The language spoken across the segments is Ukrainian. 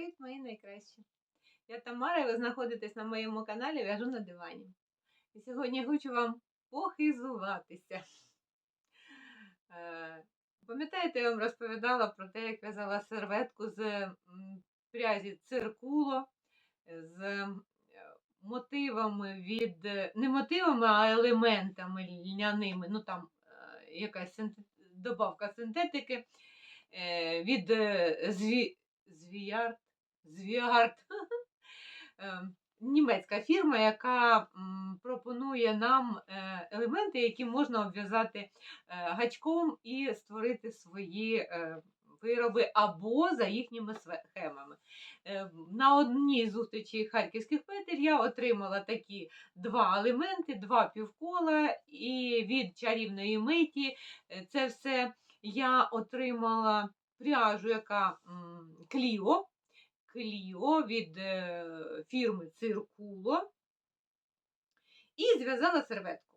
Привіт, мої найкращі! Я Тамара, і ви знаходитесь на моєму каналі В'яжу на дивані. І сьогодні я хочу вам похизуватися. Е, Пам'ятаєте, я вам розповідала про те, як в'язала серветку з прязі циркуло, з е, мотивами від, е, не мотивами, а елементами льняними, ну там е, якась синте- добавка синтетики е, від е, зві, звіярд, звіард, е, німецька фірма, яка пропонує нам е, елементи, які можна обв'язати е, гачком і створити свої е, вироби або за їхніми схемами. На одній зустрічі харківських петель я отримала такі два елементи, два півкола, і від чарівної миті це все я отримала пряжу, яка Кліо. Кліо від е, фірми Циркуло. І зв'язала серветку.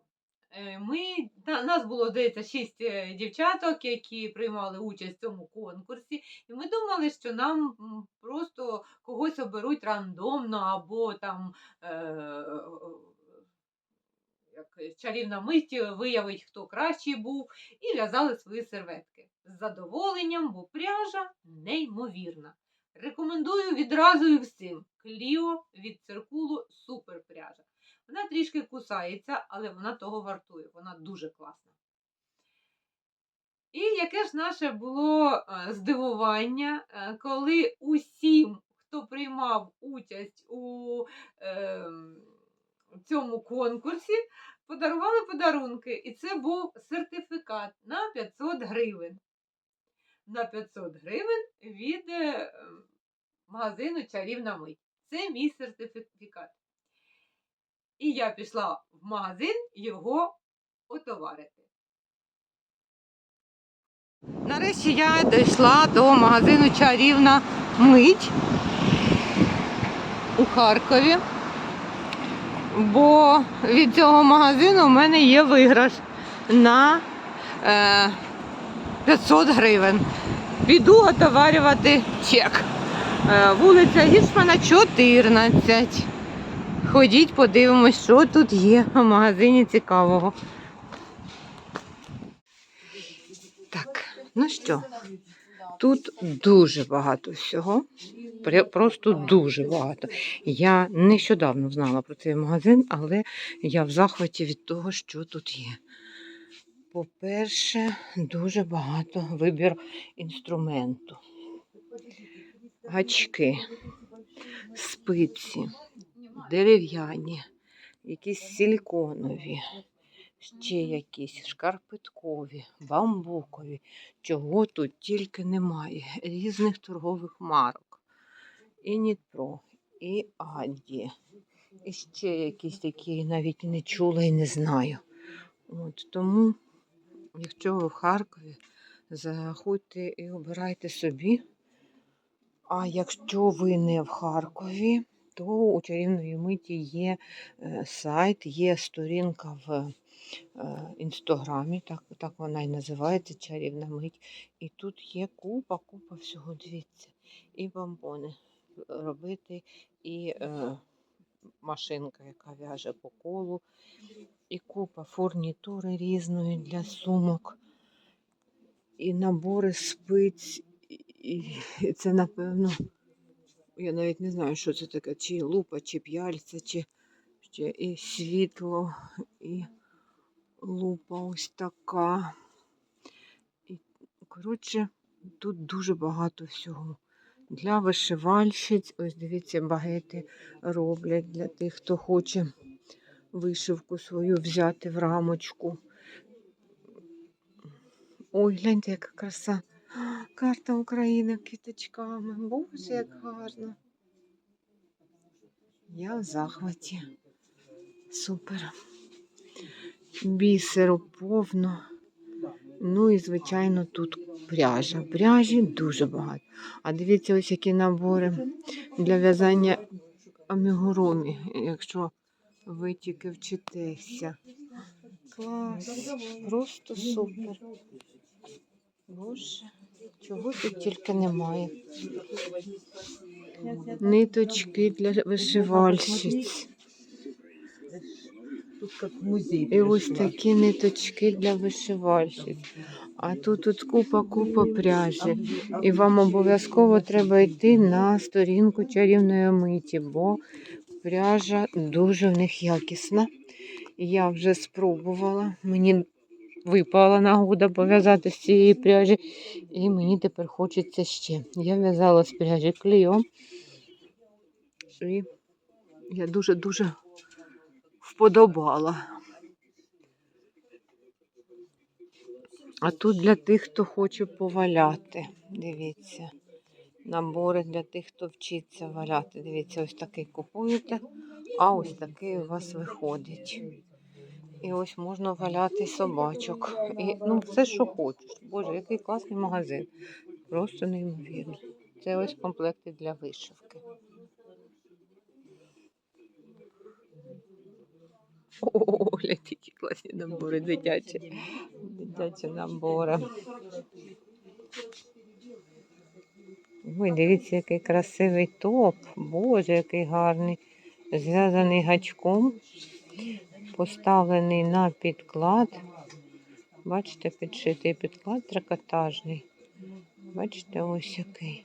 Е, Ми, нас було, здається, шість е, дівчаток, які приймали участь в цьому конкурсі. І ми думали, що нам просто когось оберуть рандомно, або там е, як чарівна мить виявить, хто кращий був, і в'язали свої серветки. З задоволенням, бо пряжа неймовірна. Рекомендую відразу і всім. Кліо від циркулу супер пряжа. Вона трішки кусається, але вона того вартує. Вона дуже класна. І яке ж наше було е, здивування, е, коли усім, хто приймав участь у е, цьому конкурсі, подарували подарунки. І це був сертифікат на 500 гривень. На 500 гривень від е, магазину Чарівна мить. Це мій сертифікат. І я пішла в магазин його отоварити. Нарешті я дійшла до магазину Чарівна мить у Харкові. Бо від цього магазину у мене є виграш на е, 500 гривень. Піду отоварювати чек. Е, вулиця Гіршмана 14. Ходіть, подивимось, що тут є в магазині цікавого. Так, ну що, тут дуже багато всього. Просто дуже багато. Я нещодавно знала про цей магазин, але я в захваті від того, що тут є. По-перше, дуже багато вибір інструменту. Гачки, спиці, дерев'яні, якісь силіконові, ще якісь шкарпеткові, бамбукові. Чого тут тільки немає. Різних торгових марок. І Нітпро, і Аді. І ще якісь такі навіть не чула і не знаю. От, тому, якщо ви в Харкові, заходьте і обирайте собі. А якщо ви не в Харкові, то у чарівної миті є е, сайт, є сторінка в е, інстаграмі, так, так вона і називається Чарівна мить. І тут є купа, купа всього, дивіться. І бомбони робити, і е, машинка, яка в'яже по колу, і купа фурнітури різної для сумок, і набори спиць. І це, напевно, я навіть не знаю, що це таке, чи лупа, чи п'яльця, чи ще і світло, і лупа ось така. І, коротше, тут дуже багато всього. Для вишивальщиць, ось дивіться, багети роблять для тих, хто хоче вишивку свою взяти в рамочку. Ой, гляньте, яка краса. Карта України квіточками. Боже, як гарно. Я в захваті. Супер. Бісеру повно. Ну і, звичайно, тут пряжа. Пряжі дуже багато. А дивіться, ось які набори для в'язання амігурумі, якщо ви тільки вчитеся. Клас. Просто супер. Боже. Чого тут тільки немає. Ниточки для вишивальщиць. Тут як музей. І ось такі ниточки для вишивальщиць. А тут, тут купа-купа пряжі. І вам обов'язково треба йти на сторінку чарівної миті, бо пряжа дуже в них якісна. Я вже спробувала. Мені випала нагода пов'язати з цієї пряжі, і мені тепер хочеться ще. Я в'язала з пряжі кліо. І я дуже-дуже вподобала. А тут для тих, хто хоче поваляти. Дивіться. Набори для тих, хто вчиться валяти. Дивіться, ось такий купуєте, а ось такий у вас виходить. І ось можна валяти собачок. І, ну, все, що хочеш. Боже, який класний магазин. Просто неймовірно. Це ось комплекти для вишивки. О, які класні набори дитячі. Дитячі набори. Ой, дивіться, який красивий топ. Боже, який гарний. Зв'язаний гачком, поставлений на підклад. Бачите, підшитий підклад трикотажний. Бачите, ось який.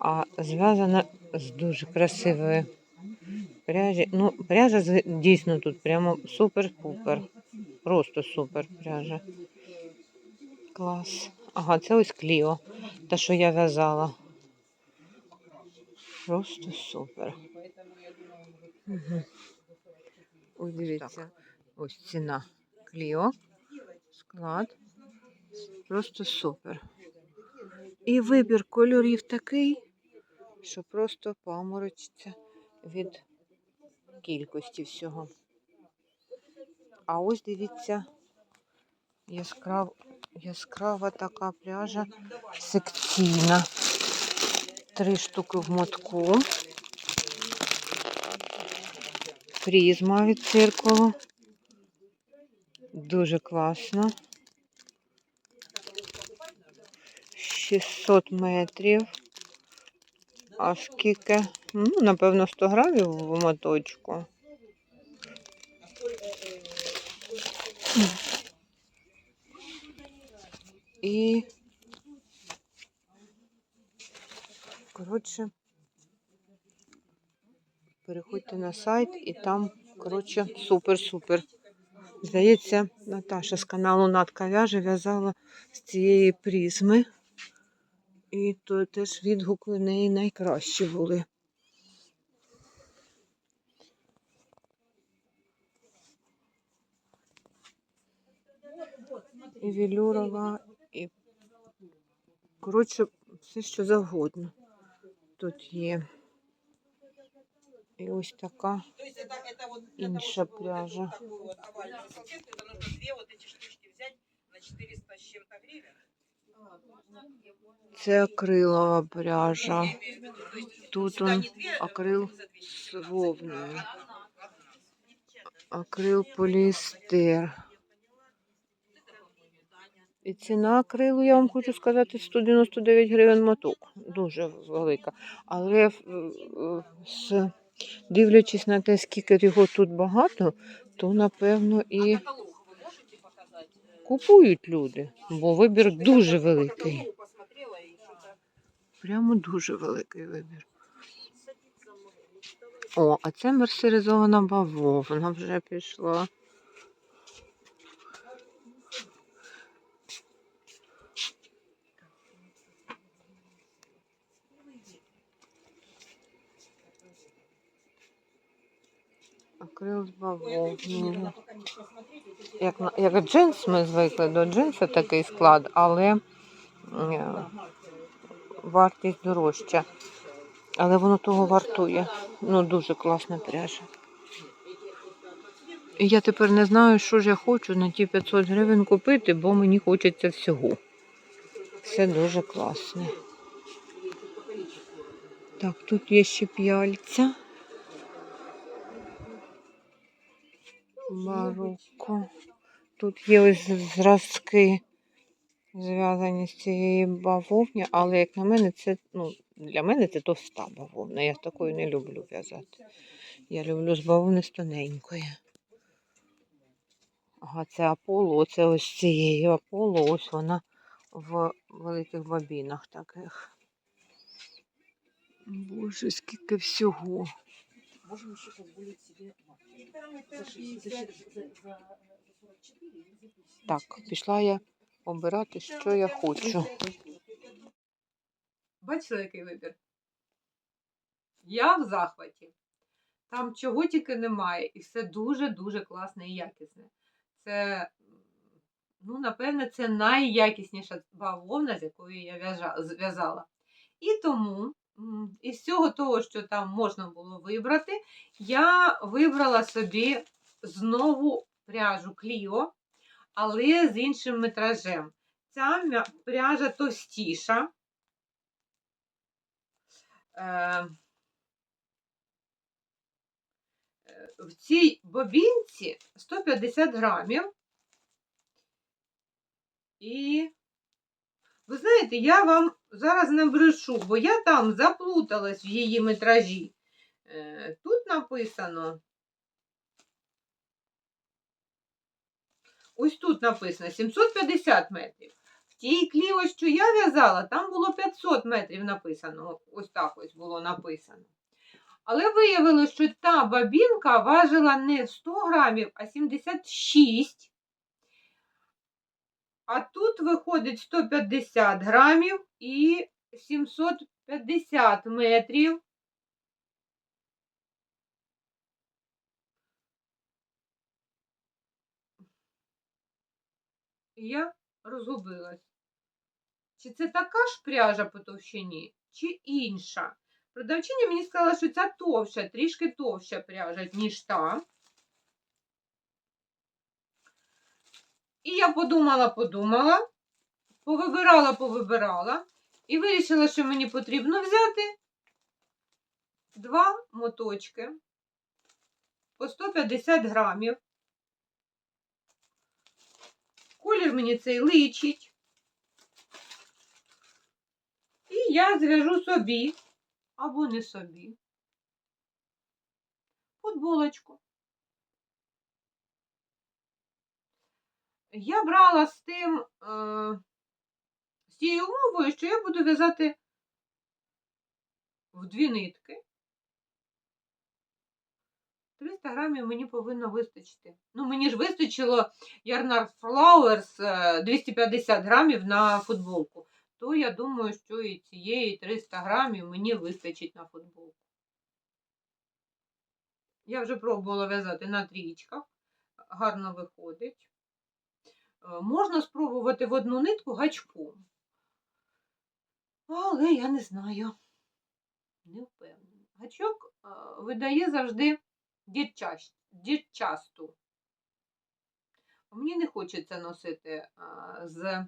А зв'язана з дуже красивою пряжі. Ну, пряжа дійсно тут прямо супер-пупер. Просто супер пряжа. Клас. Ага, це ось Кліо. Та, що я в'язала. Просто супер. Угу. Ось дивіться. Ось ціна. Кліо. Склад. Просто супер. І вибір кольорів такий, що просто паморочиться від кількості всього. А ось дивіться, яскрав, яскрава така пряжа секційна. Три штуки в мотку. Призма від циркулу. Дуже класно. 600 метрів. А скільки? Ну, напевно, 100 грамів в моточку. І, коротше, переходьте на сайт і там, коротше, супер-супер. Здається, Наташа з каналу Натка в'яже в'язала з цієї призми. І то теж відгуки в неї найкращі були. І велюрова, і коротше, все що завгодно. Тут є. І ось така То есть это, это вот інша пряжа. такую вот овальную салфетку, это нужно две вот эти штучки взять на 400 с чем-то гривен. Це акрилова пряжа. Я имею в виду, то есть Тут сюда он не две, а акрил за 200, з вовною. одна. Акрил поліестер. І ціна акрилу, я вам хочу сказати, 199 гривень моток. Дуже велика. Але е, дивлячись на те, скільки його тут багато, то напевно і купують люди, бо вибір дуже великий. Прямо дуже великий вибір. О, а це мерсеризована бавовна вже пішла. Акрил з вот эти- Як, як джинс ми звикли до джинса такий склад, але е, вартість дорожча. Але воно того вартує. Ну, дуже класна пряжа. І я тепер не знаю, що ж я хочу на ті 500 гривень купити, бо мені хочеться всього. Все дуже класне. Так, тут є ще п'яльця. Бароко. Тут є ось зразки зв'язані з цієї бавовни, але як на мене, це ну, для мене це товста бавовна. Я такою не люблю в'язати. Я люблю з бавовни з тоненької. Ага, це Аполло, оце ось цієї Аполло, ось вона в великих бабінах таких. Боже, скільки всього. Можем еще позволить себе маффин. За, шесть- за, шесть- за, за, за 44 или за 50. Так, пішла я обирати, що я хочу. Бачили, який вибір? Я в захваті. Там чого тільки немає, і все дуже-дуже класне і якісне. Це, ну, напевне, це найякісніша бавовна, з якою я зв'язала. І тому, із всього того, що там можна було вибрати, я вибрала собі знову пряжу Кліо, але з іншим метражем. Ця пряжа товстіша. Е, В цій бобінці 150 грамів. І ви знаєте, я вам зараз не брешу, бо я там заплуталась в її метражі. Е, Тут написано. Ось тут написано 750 метрів. В тій кліво, що я в'язала, там було 500 метрів написано. Ось так ось було написано. Але виявилося, що та бабінка важила не 100 грамів, а 76. А тут виходить 150 грамів і 750 метрів. Я розгубилась. Чи це така ж пряжа по товщині, чи інша? Продавчиня мені сказала, що ця товща, трішки товща пряжа, ніж та. І я подумала, подумала, повибирала, повибирала і вирішила, що мені потрібно взяти два моточки по 150 грамів. Колір мені цей личить. І я зв'яжу собі або не собі. Футболочку. Я брала з тим, е, з тією умовою, що я буду в'язати в дві нитки. 300 грамів мені повинно вистачити. Ну, мені ж вистачило Ярнар Flowers е, 250 грамів на футболку. То я думаю, що і цієї 300 грамів мені вистачить на футболку. Я вже пробувала в'язати на трічках. Гарно виходить. Е, Можна спробувати в одну нитку гачком. Але я не знаю. Не впевнена. Гачок е, видає завжди дітчасту. Мені не хочеться носити з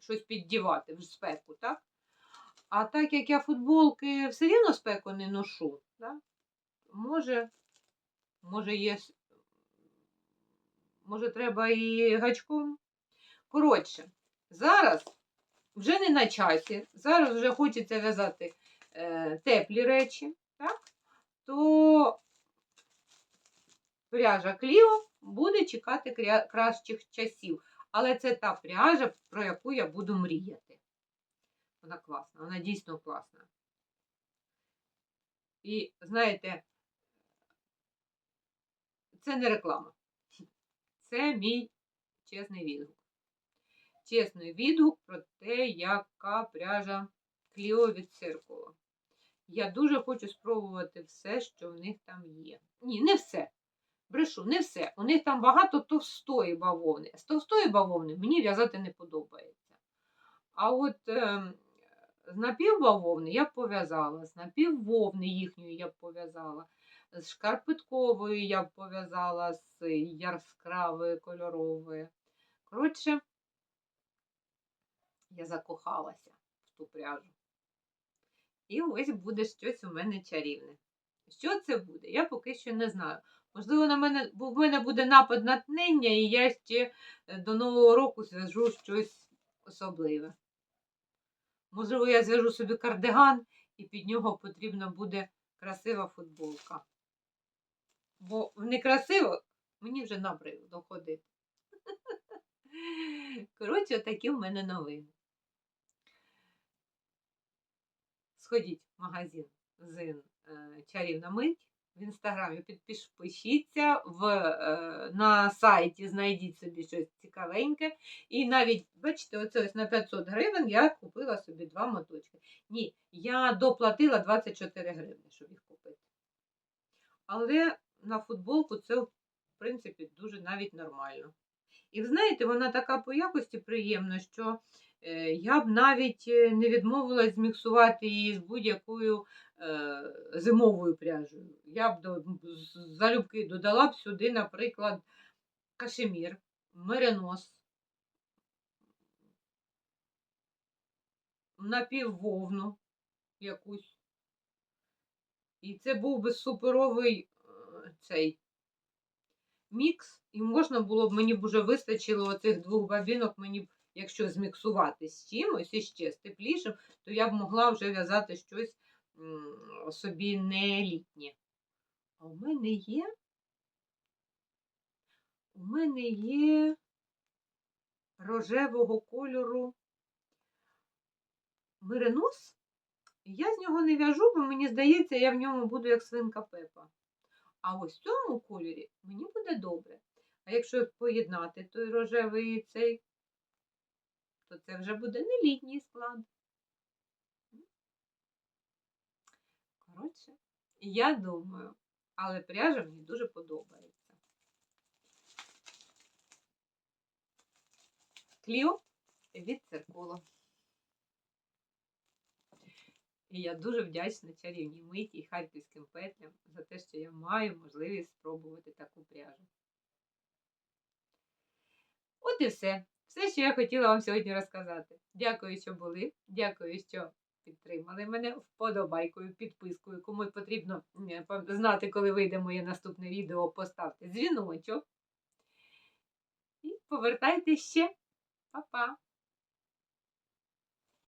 щось піддівати в спеку, так? А так як я футболки все рівно спеку не ношу, так? може, може, є, може, треба і гачком. Коротше, зараз вже не на часі, зараз вже хочеться в'язати е, теплі речі, так? то пряжа Кліо буде чекати кращих часів. Але це та пряжа, про яку я буду мріяти. Вона класна, вона дійсно класна. І знаєте, це не реклама. Це мій чесний відгук. Чесний відгук про те, яка пряжа Кліо від циркула. Я дуже хочу спробувати все, що в них там є. Ні, не все. Брешу, не все. У них там багато товстої бавовни. З товстої бавовни мені в'язати не подобається. А от е, з напівбавовни я б пов'язала, з напіввовни їхньої я б пов'язала, з шкарпетковою я б пов'язала, з яскравою кольоровою. Коротше, я закохалася в ту пряжу. І ось буде щось у мене чарівне. Що це буде? Я поки що не знаю. Можливо, на мене, бо в мене буде напад натхнення, і я ще е, до Нового року зв'яжу щось особливе. Можливо, я зв'яжу собі кардиган, і під нього потрібна буде красива футболка. Бо некрасиво мені вже набридло ходити. Коротше, такі в мене новини. Сходіть в магазин Зин е, Чарівна мить. В інстаграмі підпишіться, в, е, на сайті знайдіть собі щось цікавеньке. І навіть, бачите, оце ось на 500 гривень я купила собі два моточки. Ні, я доплатила 24 гривні, щоб їх купити. Але на футболку це, в принципі, дуже навіть нормально. І ви знаєте, вона така по якості приємна, що е, я б навіть е, не відмовилась зміксувати її з будь-якою е, зимовою пряжею. Я б залюбки додала б сюди, наприклад, кашемір, меринос, напіввовну якусь. І це був би суперовий цей мікс, і можна було б, мені б уже вистачило оцих двох бабінок, мені б, якщо зміксувати з чимось іще з теплішим, то я б могла вже в'язати щось собі не літнє. А у мене є. У мене є рожевого кольору меринос. І Я з нього не в'яжу, бо мені здається, я в ньому буду як свинка Пепа. А ось в цьому кольорі мені буде добре. А якщо поєднати той рожевий і цей, то це вже буде не літній склад. Коротше, я думаю, але пряжа мені дуже подобається. Кліо від циркулу. І я дуже вдячна чарівній миті і харківським петлям за те, що я маю можливість спробувати таку пряжу. От і все. Все, що я хотіла вам сьогодні розказати. Дякую, що були. Дякую, що підтримали мене вподобайкою, підпискою. Кому потрібно знати, коли вийде моє наступне відео, поставте дзвіночок. І повертайте ще. Па-па!